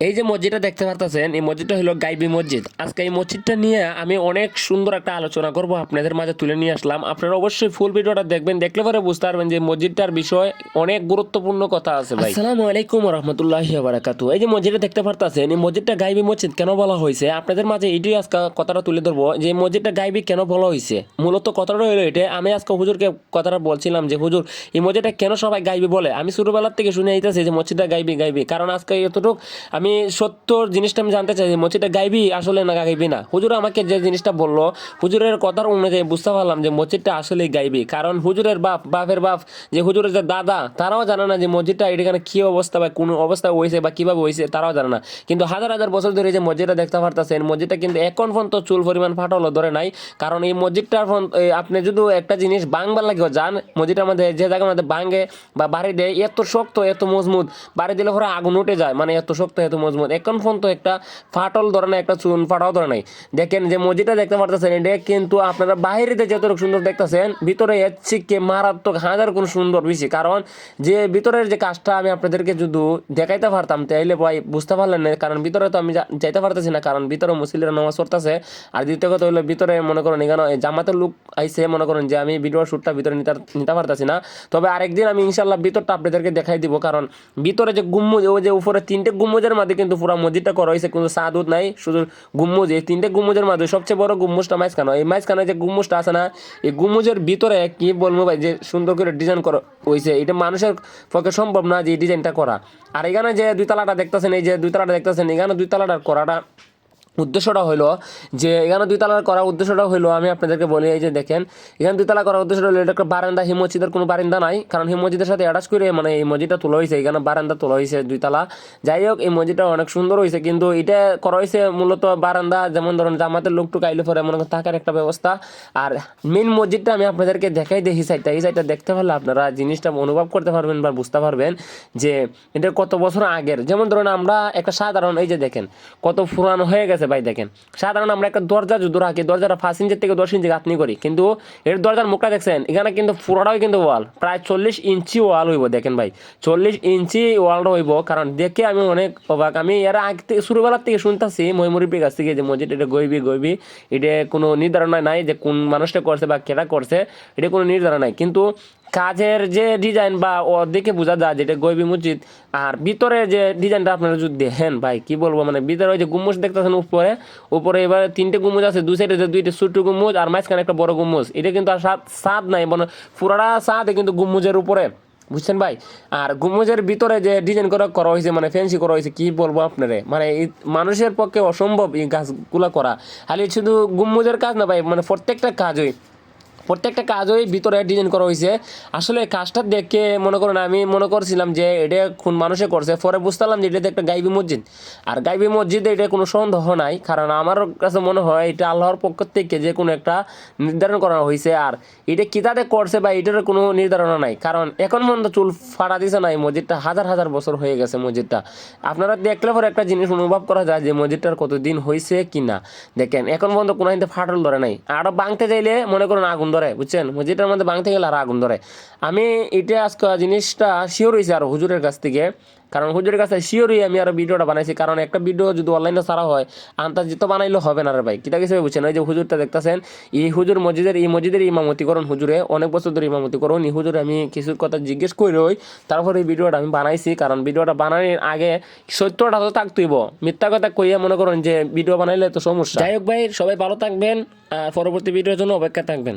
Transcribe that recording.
এই যে মসজিদটা দেখতে পারতেছেন, এই মসজিদটা হলো গাইবি মসজিদ। আজকে এই মসজিদটা নিয়ে আমি অনেক সুন্দর একটা আলোচনা করব, আপনাদের মাঝে তুলে নিয়ে আসলাম। আপনারা অবশ্যই ফুল ভিডিওটা দেখবেন, দেখলে পরে বুঝতে পারবেন যে মসজিদটার বিষয় অনেক গুরুত্বপূর্ণ কথা আছে ভাই। আসসালামু আলাইকুম রহমতুল্লাহি বারাকাতু এই যে মসজিদটা দেখতে পারতেছেন, এই মসজিদটা গাইবি মসজিদ কেন বলা হয়েছে? আপনাদের মাঝে এইটাই আজকে কথাটা তুলে ধরবো, যে মসজিদটা গাইবি কেন বলা হয়েছে? মূলত কথাটা হলো এটা, আমি আজকে হুজুরকে কথাটা বলছিলাম যে, হুজুর, এই মসজিদটা কেন সবাই গাইবি বলে? আমি ছোটবেলার থেকে শুনে আইতেছি যে মসজিদটা গাইবি গাইবি। কারণ আজকে এতটুকু আমি সত্য জিনিসটা আমি জানতে চাই যে মসজিদটা গাইবি আসলে না গাইবি না? হুজুর আমাকে যে জিনিসটা বলল, হুজুরের কথার অনুযায়ী বুঝতে পারলাম যে মসজিদটা আসলেই গাইবি। কারণ হুজুরের বাপ, বাপের বাপ, যে হুজুরের যে দাদা, তারাও জানে না যে মসজিদটা এখানে কী অবস্থা বা কোন অবস্থা হয়েছে বা কীভাবে হয়েছে, তারাও জানে না। কিন্তু হাজার হাজার বছর ধরে যে মসজিদটা দেখতে পারতেছেন, মসজিদটা কিন্তু এখন পর্যন্ত চুল পরিমাণ ফাটলো ধরে নাই। কারণ এই মসজিদটার আপনি যদি একটা জিনিস বাংবার লাগেও যান মসজিদটার মধ্যে, যে জায়গার মধ্যে ভাঙে বা বাড়ি দেয়, এত শক্ত, এত মজবুত, বাড়ি দিলে পরে আগুন উঠে যায় মানে এত শক্ত, এত মজবুত। এখন পর্যন্ত একটা ফাটল ধরে নাই, একটা চুন ফাটাও ধরে নাই। দেখেন যে মসজিদটা দেখতে পারতেছেন, এটা কিন্তু আপনারা বাইরেতে যতটুকু সুন্দর দেখতেছেন, ভিতরে এর থেকে মারাত্মক হাজার কোন সুন্দর বেশি। কারণ যে ভিতরের যে কাজটা আমি আপনাদেরকে যদি দেখাইতে পারতাম, তাইলে ভাই বুঝতে পারলেন না, কারণ ভিতরে তো আমি যাইতে পারতেছি না, কারণ ভিতরে মুসলিরা নামাজ পড়তেছে। আর দ্বিতীয় কথা হলো, ভিতরে মনে করেন এখানে জামাতের লোক আইসে মনে করেন যে আমি ভিডিও শ্যুটটা ভিতরে নিতে নিতে পারতেছি না। তবে আরেকদিন আমি ইনশাল্লাহ ভিতরটা আপনাদেরকে দেখাই দিব, কারণ ভিতরে যে গুম্মুজ, ওই যে উপরে তিনটে গুম্মুজের মধ্যে কিন্তু পুরো মসজিদটা করা হয়েছে কিন্তু সাদ উদ নাই, শুধু গুম্মুজ। এই তিনটে গুম্মুজের মাঝে সবচেয়ে বড় গুম্মুজটা মাঝখানো। এই মাঝখানে যে গুম্মুজটা আছে না, এই গুম্মুজের ভিতরে কি বলব ভাই, যে সুন্দর করে ডিজাইন করা হয়েছে, এটা মানুষের পক্ষে সম্ভব না যে এই ডিজাইনটা করা। আর এখানে যে দুই তালাটা দেখতেছেন, এই যে দুই তালাটা দেখতেছেন, এখানে দুই তালাটা করাটা উদ্দেশ্যটা হলো যে এখানে দুই তলার করার উদ্দেশ্যটা হলো আমি আপনাদেরকে বলি, এই যে দেখেন, এখানে দুই তলা করার উদ্দেশ্যটা হলো এটা একটা বারান্দা হিম মসজিদের কোনো বারান্দা নাই, কারণ হিম মসজিদের সাথে অ্যাটাচ করে মানে এই মসজিদটা তোলা হয়েছে এখানে বারান্দা তোলা হয়েছে দুই তলা। যাই হোক, এই মসজিদটা অনেক সুন্দর হয়েছে কিন্তু এটা করা হয়েছে মূলত বারান্দা, যেমন ধরুন জামাতের লোকটুকু আইলে পরে মনে থাকার একটা ব্যবস্থা। আর মেন মসজিদটা আমি আপনাদেরকে দেখাই দিই সাইডটা এই সাইডটা দেখতে পারলে আপনারা জিনিসটা অনুভব করতে পারবেন বা বুঝতে পারবেন যে এটা কত বছর আগের। যেমন ধরুন আমরা একটা সাধারণ, এই যে দেখেন, কত পুরানো হয়ে গেছে ভাই দেখেন। সাধারণ আমরা একটা দরজা যদি রাখি, দরজাটা পাঁচ ইঞ্চের থেকে দশ ইঞ্চি গাঁথনি করি, কিন্তু এর দরজার মুখটা দেখছেন, এখানে কিন্তু পুরোটাই কিন্তু ওয়াল, প্রায় চল্লিশ ইঞ্চি ওয়াল হইব দেখেন ভাই। চল্লিশ ইঞ্চি ওয়ালটা হইব, কারণ দেখে আমি অনেক অবাক। আমি এর আগ থেকে শুরুবেলার থেকে শুনতেছি ময়মুরিপির কাছ থেকে যে মসজিদ, এটা গইবি গইবি এটা কোনো নির্ধারণ নাই যে কোন মানুষটা করছে বা কেটা করছে, এটা কোনো নির্ধারণ নাই। কিন্তু কাজের যে ডিজাইন বা ও দেখে বোঝা যায় যেটা গইবি মসজিদ, আর ভিতরে যে ডিজাইনটা আপনারা যদি দেখেন, ভাই, কি বলব মানে ভিতরে ওই যে গুম্মুজ দেখতেছেন উপরে উপরে এবার তিনটে গুম্মুজ আছে, দুই সাইডে দুইটা ছোট্ট গুম্মুজ আর মাঝখানে একটা বড় গুম্মুজ। এটা কিন্তু আর সাদ নাই মানে পুরাটা সাদ কিন্তু গুম্মুজের উপরে, বুঝছেন ভাই? আর গুম্মুজের ভিতরে যে ডিজাইন করা করা হয়েছে মানে ফ্যান্সি করা হয়েছে, কি বলব আপনারে? মানে মানুষের পক্ষে অসম্ভব এই গাছগুলা করা। খালি শুধু গুম্মুজের কাজ না ভাই মানে প্রত্যেকটা কাজই প্রত্যেকটা কাজই ভিতরে ডিজাইন করা হয়েছে আসলে কাজটা দেখে মনে করেন আমি মনে করছিলাম যে এটা কোন মানুষে করছে। পরে বুঝতাম যে এটা একটা গাইবি মসজিদ। আর গাইবি মসজিদে এটা কোনো সন্দেহ নাই, কারণ আমার কাছে মনে হয় এটা আল্লাহর পক্ষ থেকে যে কোনো একটা নির্ধারণ করা হয়েছে আর এটা কিতাতে করছে বা এটার কোনো নির্ধারণ নাই। কারণ এখন পর্যন্ত চুল ফাটা দিছে না এই মসজিদটা, হাজার হাজার বছর হয়ে গেছে মসজিদটা। আপনারা দেখলে পরে একটা জিনিস অনুভব করা যায় যে মসজিদটার কতদিন হয়েছে কি না দেখেন, এখন পর্যন্ত কোনো ফাটল ধরে নাই। আরও বাংতে চাইলে মনে করেন আগুন ধরে, বুঝছেন? মসজিদটার মধ্যে বাংতে গেলে আর আগুন ধরে। আমি এটা আজকে জিনিসটা শিওর হয়েছি আর হুজুরের কাছ থেকে। কারণ হুজুরের কাছে শিওরই আমি আরও ভিডিওটা বানাইছি। কারণ একটা ভিডিও যদি অনলাইনে ছাড়া হয় আন্তাজিত বানাইলে হবে না রে ভাই। কিতা কিছু বুঝছেন? ওই যে হুজুরটা দেখতেছেন, এই হুজুর মসজিদের, এই মসজিদের ইমামতি করুন হুজুরে। অনেক বছর ধরে ইমামতি করুন। এই হুজুরে আমি কিছু কথা জিজ্ঞেস করি তারপরে এই ভিডিওটা আমি বানাইছি। কারণ ভিডিওটা বানানোর আগে সত্যটা তো থাকতেইব। মিথ্যা কথা কইয়া মনে করুন যে ভিডিও বানাইলে তো সমস্যা। যাই হোক ভাই, সবাই ভালো থাকবেন। আর পরবর্তী ভিডিওর জন্য অপেক্ষা থাকবেন।